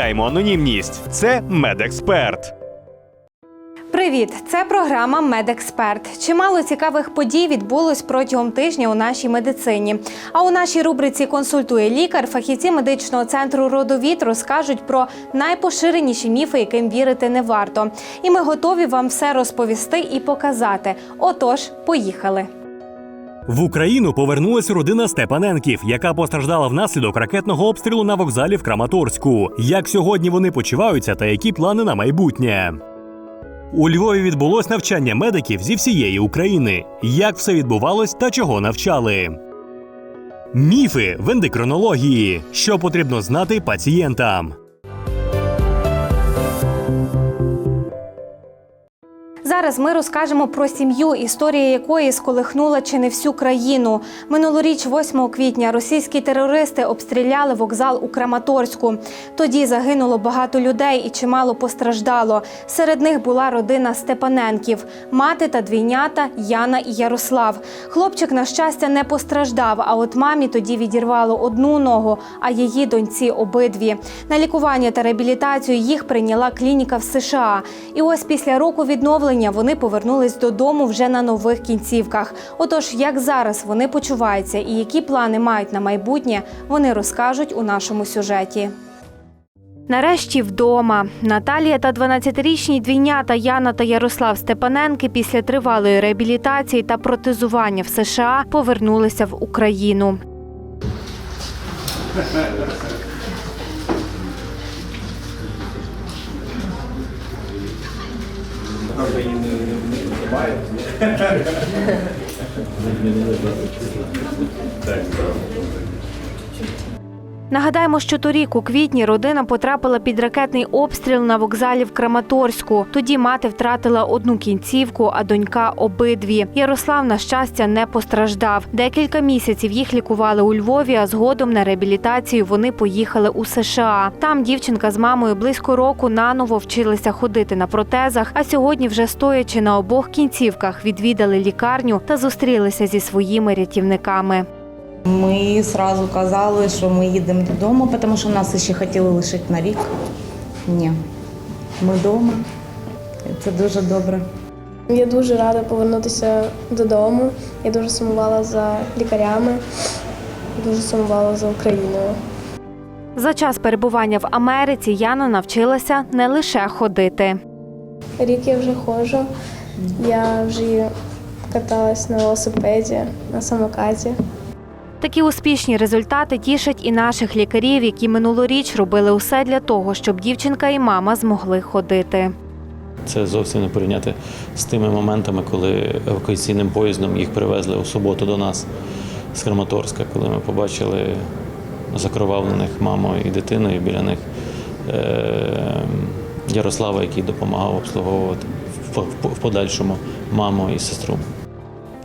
анонімність. Це медексперт. Привіт! Це програма Медексперт. Чимало цікавих подій відбулось протягом тижня у нашій медицині. А у нашій рубриці Консультує лікар фахівці медичного центру Родовід розкажуть про найпоширеніші міфи, яким вірити не варто. І ми готові вам все розповісти і показати. Отож, поїхали. В Україну повернулася родина Степаненків, яка постраждала внаслідок ракетного обстрілу на вокзалі в Краматорську. Як сьогодні вони почуваються та які плани на майбутнє? У Львові відбулось навчання медиків зі всієї України. Як все відбувалось та чого навчали? Міфи в ендокринології. Що потрібно знати пацієнтам? Зараз ми розкажемо про сім'ю, історія якої сколихнула чи не всю країну. Минулоріч, 8 квітня, російські терористи обстріляли вокзал у Краматорську. Тоді загинуло багато людей і чимало постраждало. Серед них була родина Степаненків, мати та двійнята Яна і Ярослав. Хлопчик, на щастя, не постраждав. А от мамі тоді відірвало одну ногу, а її доньці обидві. На лікування та реабілітацію їх прийняла клініка в США. І ось після року відновлення вони повернулись додому вже на нових кінцівках. Отож, як зараз вони почуваються і які плани мають на майбутнє, вони розкажуть у нашому сюжеті. Нарешті вдома Наталія та 12-річні двійнята Яна та Ярослав Степаненки після тривалої реабілітації та протезування в США повернулися в Україну. би її не немає. Так, Нагадаємо, що торік у квітні родина потрапила під ракетний обстріл на вокзалі в Краматорську. Тоді мати втратила одну кінцівку, а донька обидві. Ярослав, на щастя, не постраждав. Декілька місяців їх лікували у Львові, а згодом на реабілітацію вони поїхали у США. Там дівчинка з мамою близько року наново вчилися ходити на протезах. А сьогодні, вже стоячи на обох кінцівках, відвідали лікарню та зустрілися зі своїми рятівниками. Ми одразу казали, що ми їдемо додому, тому що нас ще хотіли лишити на рік. Ні, ми вдома. Це дуже добре. Я дуже рада повернутися додому. Я дуже сумувала за лікарями, дуже сумувала за Україною. За час перебування в Америці Яна навчилася не лише ходити. Рік я вже ходжу. Я вже каталась на велосипеді, на самокаті. Такі успішні результати тішать і наших лікарів, які минулоріч робили усе для того, щоб дівчинка і мама змогли ходити. Це зовсім не порівняти з тими моментами, коли евакуаційним поїздом їх привезли у суботу до нас з Краматорська, коли ми побачили закровавлених мамою і дитиною біля них е, Ярослава, який допомагав обслуговувати в- подальшому маму і сестру.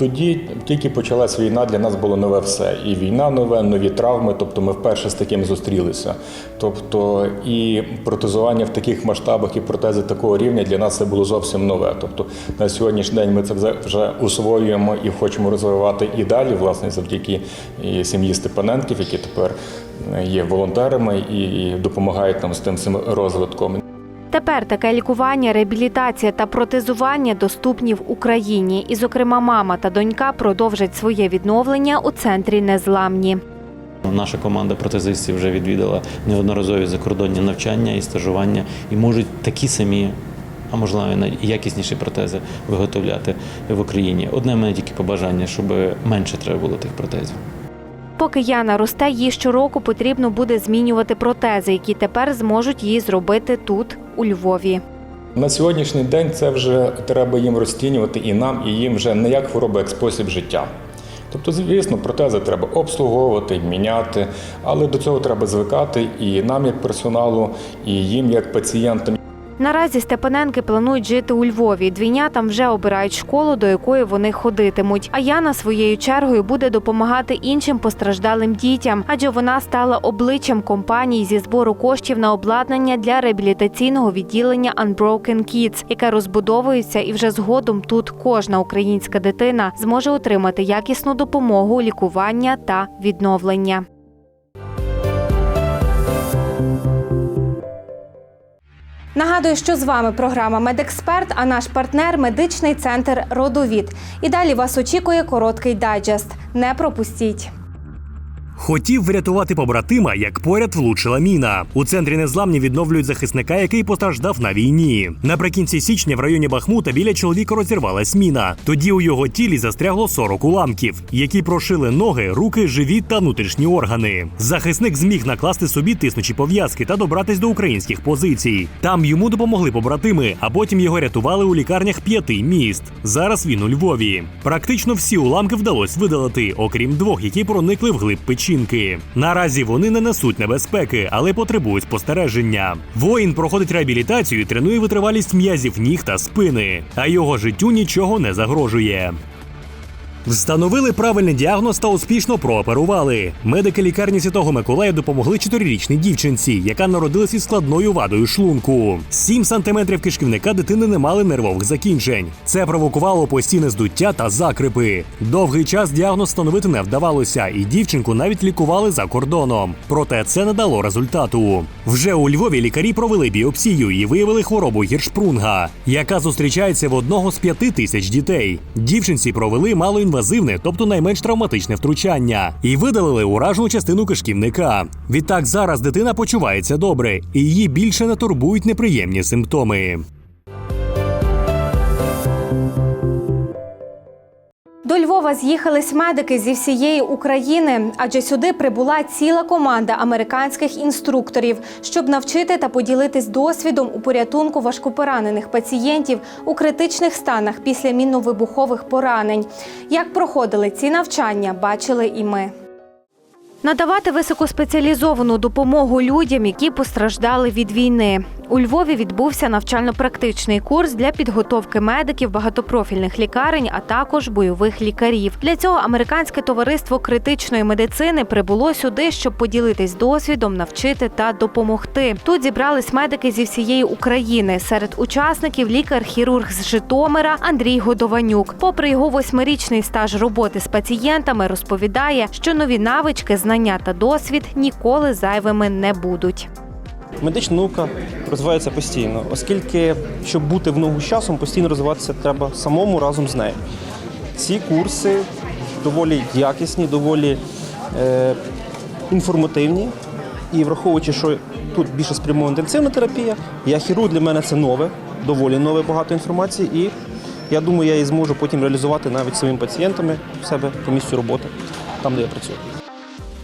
Тоді тільки почалась війна, для нас було нове все. І війна нове, нові травми. Тобто ми вперше з таким зустрілися. Тобто і протезування в таких масштабах, і протези такого рівня для нас це було зовсім нове. Тобто на сьогоднішній день ми це вже- усвоюємо і хочемо розвивати і далі, власне, завдяки сім'ї Степаненків, які тепер є волонтерами і допомагають нам з тим цим розвитком. Тепер таке лікування, реабілітація та протезування доступні в Україні. І, зокрема, мама та донька продовжать своє відновлення у центрі незламні. Наша команда протезистів вже відвідала неодноразові закордонні навчання і стажування, і можуть такі самі а можливо і якісніші протези виготовляти в Україні. Одне мене тільки побажання, щоб менше треба було тих протезів. Поки Яна росте, їй щороку потрібно буде змінювати протези, які тепер зможуть їй зробити тут, у Львові. На сьогоднішній день це вже треба їм розцінювати і нам, і їм вже не як хвороба, як спосіб життя. Тобто, звісно, протези треба обслуговувати, міняти, але до цього треба звикати і нам, як персоналу, і їм, як пацієнтам. Наразі Степаненки планують жити у Львові. Двійнятам вже обирають школу, до якої вони ходитимуть. А Яна своєю чергою буде допомагати іншим постраждалим дітям, адже вона стала обличчям компанії зі збору коштів на обладнання для реабілітаційного відділення Unbroken Kids, яке розбудовується, і вже згодом тут кожна українська дитина зможе отримати якісну допомогу, лікування та відновлення. Нагадую, що з вами програма Медексперт, а наш партнер медичний центр Родовід. І далі вас очікує короткий дайджест. Не пропустіть. Хотів врятувати побратима, як поряд влучила міна. У центрі незламні відновлюють захисника, який постраждав на війні. Наприкінці січня в районі Бахмута біля чоловіка розірвалась міна. Тоді у його тілі застрягло 40 уламків, які прошили ноги, руки, живіт та внутрішні органи. Захисник зміг накласти собі тиснучі пов'язки та добратись до українських позицій. Там йому допомогли побратими, а потім його рятували у лікарнях п'яти міст. Зараз він у Львові. Практично всі уламки вдалося видалити, окрім двох, які проникли в глиб печінки. Наразі вони не несуть небезпеки, але потребують спостереження. Воїн проходить реабілітацію і тренує витривалість м'язів ніг та спини, а його життю нічого не загрожує. Встановили правильний діагноз та успішно прооперували. Медики лікарні Святого Миколая допомогли чотирирічній дівчинці, яка народилась із складною вадою шлунку. Сім сантиметрів кишківника дитини не мали нервових закінчень. Це провокувало постійне здуття та закрипи. Довгий час діагноз встановити не вдавалося, і дівчинку навіть лікували за кордоном. Проте це не дало результату. Вже у Львові лікарі провели біопсію і виявили хворобу гіршпрунга, яка зустрічається в одного з п'яти тисяч дітей. Дівчинці провели малоінвазивне, тобто найменш травматичне втручання, і видалили уражену частину кишківника. Відтак зараз дитина почувається добре, і її більше не турбують неприємні симптоми. До Львова з'їхались медики зі всієї України, адже сюди прибула ціла команда американських інструкторів, щоб навчити та поділитись досвідом у порятунку важкопоранених пацієнтів у критичних станах після мінно-вибухових поранень. Як проходили ці навчання, бачили і ми. Надавати високоспеціалізовану допомогу людям, які постраждали від війни. У Львові відбувся навчально-практичний курс для підготовки медиків багатопрофільних лікарень, а також бойових лікарів. Для цього американське товариство критичної медицини прибуло сюди, щоб поділитись досвідом, навчити та допомогти. Тут зібрались медики зі всієї України. Серед учасників лікар-хірург з Житомира Андрій Годованюк. Попри його восьмирічний стаж роботи з пацієнтами, розповідає, що нові навички, знання та досвід ніколи зайвими не будуть. Медична наука розвивається постійно, оскільки, щоб бути в ногу з часом, постійно розвиватися треба самому разом з нею. Ці курси доволі якісні, доволі е, інформативні. І враховуючи, що тут більше спрямована інтенсивна терапія, я хірург для мене це нове, доволі нове багато інформації. І я думаю, я її зможу потім реалізувати навіть своїми пацієнтами в себе по місцю роботи, там, де я працюю.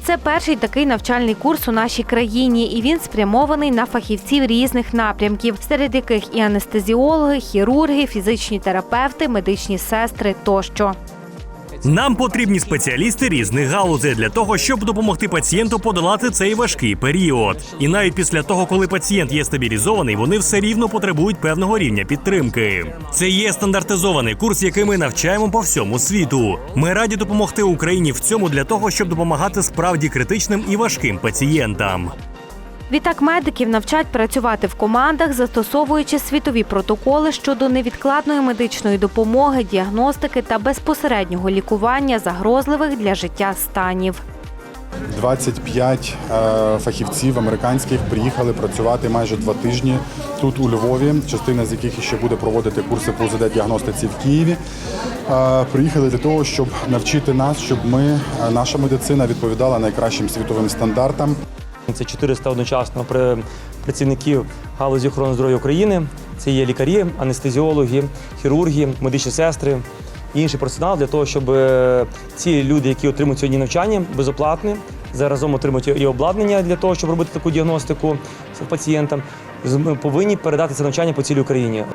Це перший такий навчальний курс у нашій країні, і він спрямований на фахівців різних напрямків, серед яких і анестезіологи, хірурги, фізичні терапевти, медичні сестри тощо. Нам потрібні спеціалісти різних галузей для того, щоб допомогти пацієнту подолати цей важкий період. І навіть після того, коли пацієнт є стабілізований, вони все рівно потребують певного рівня підтримки. Це є стандартизований курс, який ми навчаємо по всьому світу. Ми раді допомогти Україні в цьому для того, щоб допомагати справді критичним і важким пацієнтам. Відтак медиків навчать працювати в командах, застосовуючи світові протоколи щодо невідкладної медичної допомоги, діагностики та безпосереднього лікування загрозливих для життя станів. 25 е, фахівців американських приїхали працювати майже два тижні тут у Львові. Частина з яких ще буде проводити курси по УЗД-діагностиці в Києві. Е, Приїхали для того, щоб навчити нас, щоб ми, е, наша медицина відповідала найкращим світовим стандартам. Це 400 одночасно працівників галузі охорони здоров'я України. Це є лікарі, анестезіологи, хірурги, медичні сестри і інший персонал для того, щоб е, ці люди, які отримують сьогодні навчання, безоплатне, заразом отримують і обладнання для того, щоб робити таку діагностику пацієнтам, повинні передати це навчання по цілій Україні.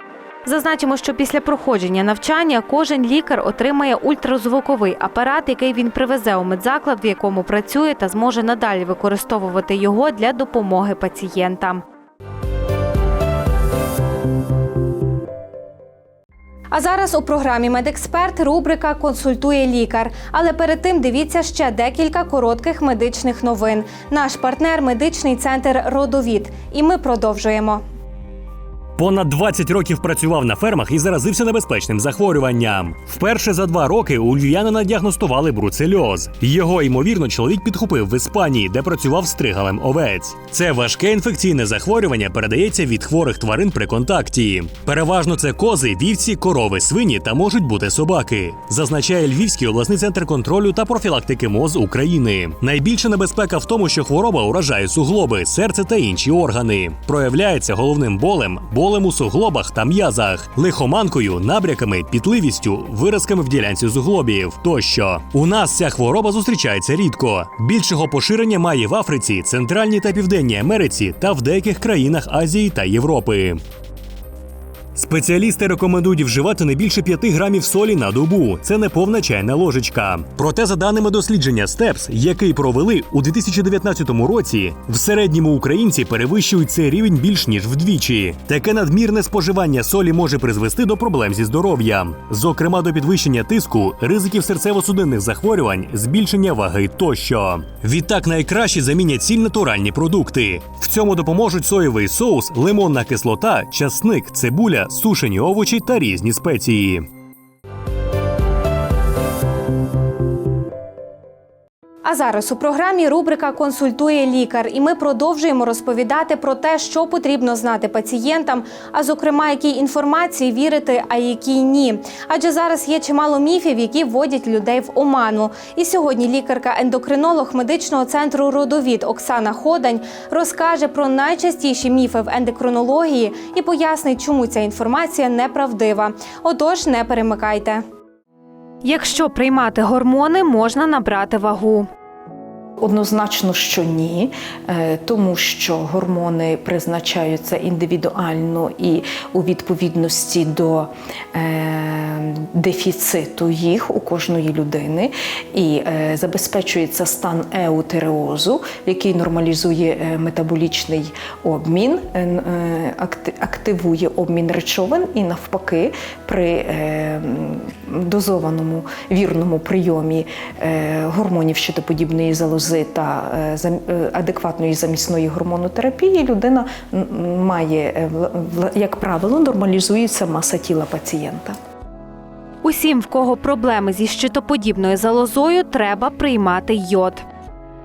Зазначимо, що після проходження навчання кожен лікар отримає ультразвуковий апарат, який він привезе у медзаклад, в якому працює, та зможе надалі використовувати його для допомоги пацієнтам. А зараз у програмі Медексперт рубрика Консультує лікар. Але перед тим дивіться ще декілька коротких медичних новин. Наш партнер медичний центр Родовід. І ми продовжуємо. Понад 20 років працював на фермах і заразився небезпечним захворюванням. Вперше за два роки у львів'янина діагностували бруцельоз. Його ймовірно чоловік підхопив в Іспанії, де працював стригалем овець. Це важке інфекційне захворювання передається від хворих тварин при контакті. Переважно це кози, вівці, корови, свині та можуть бути собаки. Зазначає Львівський обласний центр контролю та профілактики МОЗ України. Найбільша небезпека в тому, що хвороба уражає суглоби, серце та інші органи. Проявляється головним болем, болем суглобах та м'язах, лихоманкою, набряками, пітливістю, виразками в ділянці суглобів тощо. У нас ця хвороба зустрічається рідко. Більшого поширення має в Африці, Центральній та Південній Америці та в деяких країнах Азії та Європи. Спеціалісти рекомендують вживати не більше 5 грамів солі на добу. Це не повна чайна ложечка. Проте, за даними дослідження СТЕПС, який провели у 2019 році, в середньому українці перевищують цей рівень більш ніж вдвічі. Таке надмірне споживання солі може призвести до проблем зі здоров'ям, зокрема до підвищення тиску, ризиків серцево-судинних захворювань, збільшення ваги тощо. Відтак найкраще замінять сіль натуральні продукти. В цьому допоможуть соєвий соус, лимонна кислота, часник, цибуля, сушені овочі та різні спеції. А зараз у програмі рубрика Консультує лікар, і ми продовжуємо розповідати про те, що потрібно знати пацієнтам, а зокрема, якій інформації вірити, а якій ні. Адже зараз є чимало міфів, які вводять людей в оману. І сьогодні лікарка-ендокринолог медичного центру Родовід Оксана Ходань розкаже про найчастіші міфи в ендокринології і пояснить, чому ця інформація неправдива. Отож, не перемикайте. Якщо приймати гормони, можна набрати вагу. Однозначно, що ні, е, тому що гормони призначаються індивідуально і у відповідності до е, дефіциту їх у кожної людини, і е, забезпечується стан еутереозу, який нормалізує метаболічний обмін, активує обмін речовин і навпаки при дозованому вірному прийомі е, гормонів щитоподібної залози та е, е, адекватної замісної гормонотерапії людина має, як правило, нормалізується маса тіла пацієнта. Усім, в кого проблеми зі щитоподібною залозою, треба приймати йод.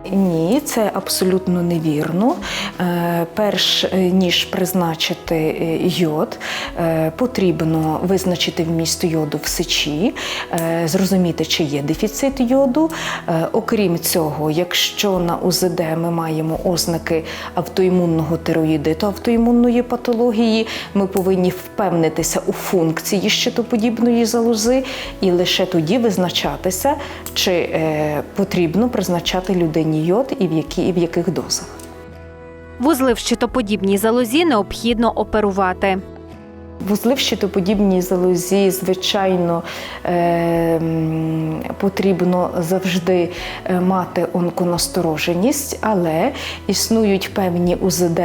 Ні, це абсолютно невірно. Е, Перш е, ніж призначити е, йод, потрібно визначити вміст йоду в сечі, зрозуміти, чи є дефіцит йоду. Окрім цього, якщо на УЗД ми маємо ознаки автоімунного тироїдиту, автоімунної патології, ми повинні впевнитися у функції щитоподібної залози і лише тоді визначатися, чи потрібно призначати людині йод і в, які, і в яких дозах. Вузли в щитоподібній залозі необхідно оперувати. Вузли в щитоподібній залозі, звичайно, е, потрібно завжди е, мати онконастороженість, але існують певні УЗД,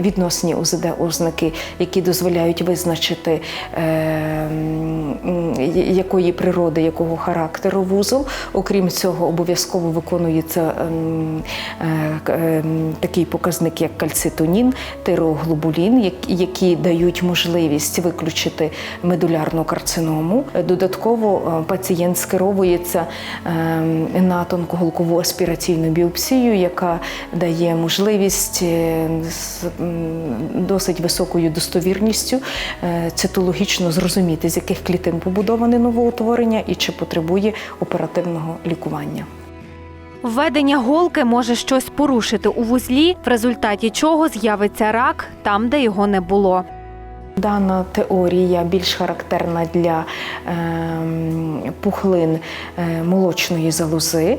відносні УЗД ознаки, які дозволяють визначити, е, якої природи, якого характеру вузол. Окрім цього, обов'язково виконується ем, е, ем, такий показник, як кальцитонін, тироглобулін, які дають можливість виключити медулярну карциному. Додатково е, пацієнт скеровується ем, на тонкоголкову аспіраційну біопсію, яка дає можливість е, з досить високою достовірністю цитологічно зрозуміти, з яких клітин побудоване новоутворення і чи потребує оперативного лікування. Введення голки може щось порушити у вузлі, в результаті чого з'явиться рак там, де його не було. Дана теорія більш характерна для ем, пухлин е, молочної залози. Е,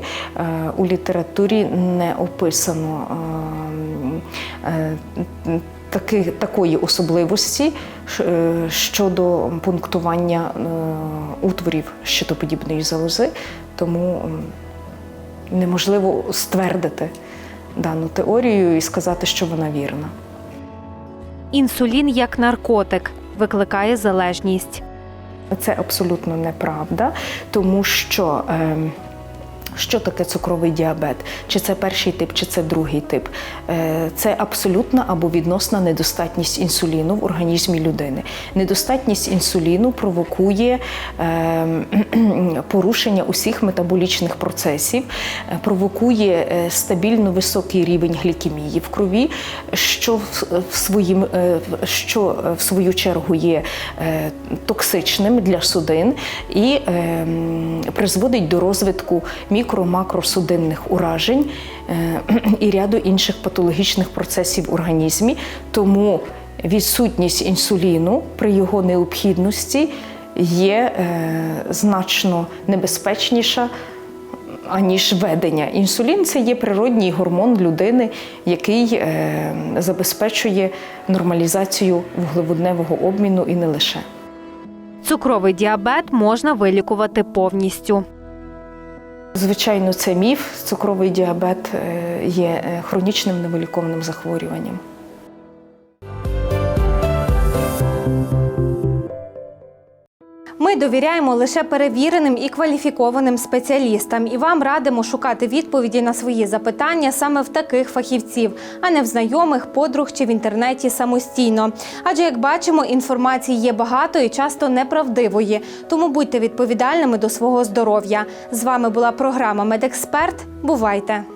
у літературі не описано ем, е, таки, такої особливості е, щодо пунктування е, утворів щитоподібної залози, тому неможливо ствердити дану теорію і сказати, що вона вірна. Інсулін як наркотик викликає залежність. Це абсолютно неправда, тому що. ем, що таке цукровий діабет? Чи це перший тип, чи це другий тип? Е, Це абсолютна або відносна недостатність інсуліну в організмі людини. Недостатність інсуліну провокує ем, порушення усіх метаболічних процесів, е, провокує е, стабільно високий рівень глікемії в крові, що в, своїм, що в свою чергу є токсичним для судин і ем, призводить до розвитку мікро-макросудинних уражень е, і ряду інших патологічних процесів в організмі. Тому відсутність інсуліну при його необхідності є е, значно небезпечніша. Аніж ведення. Інсулін це є природній гормон людини, який е, забезпечує нормалізацію вуглеводневого обміну і не лише. Цукровий діабет можна вилікувати повністю. Звичайно, це міф. Цукровий діабет е, є е, хронічним невиліковним захворюванням. Довіряємо лише перевіреним і кваліфікованим спеціалістам і вам радимо шукати відповіді на свої запитання саме в таких фахівців, а не в знайомих, подруг чи в інтернеті самостійно. Адже, як бачимо, інформації є багато і часто неправдивої. Тому будьте відповідальними до свого здоров'я. З вами була програма Медексперт. Бувайте!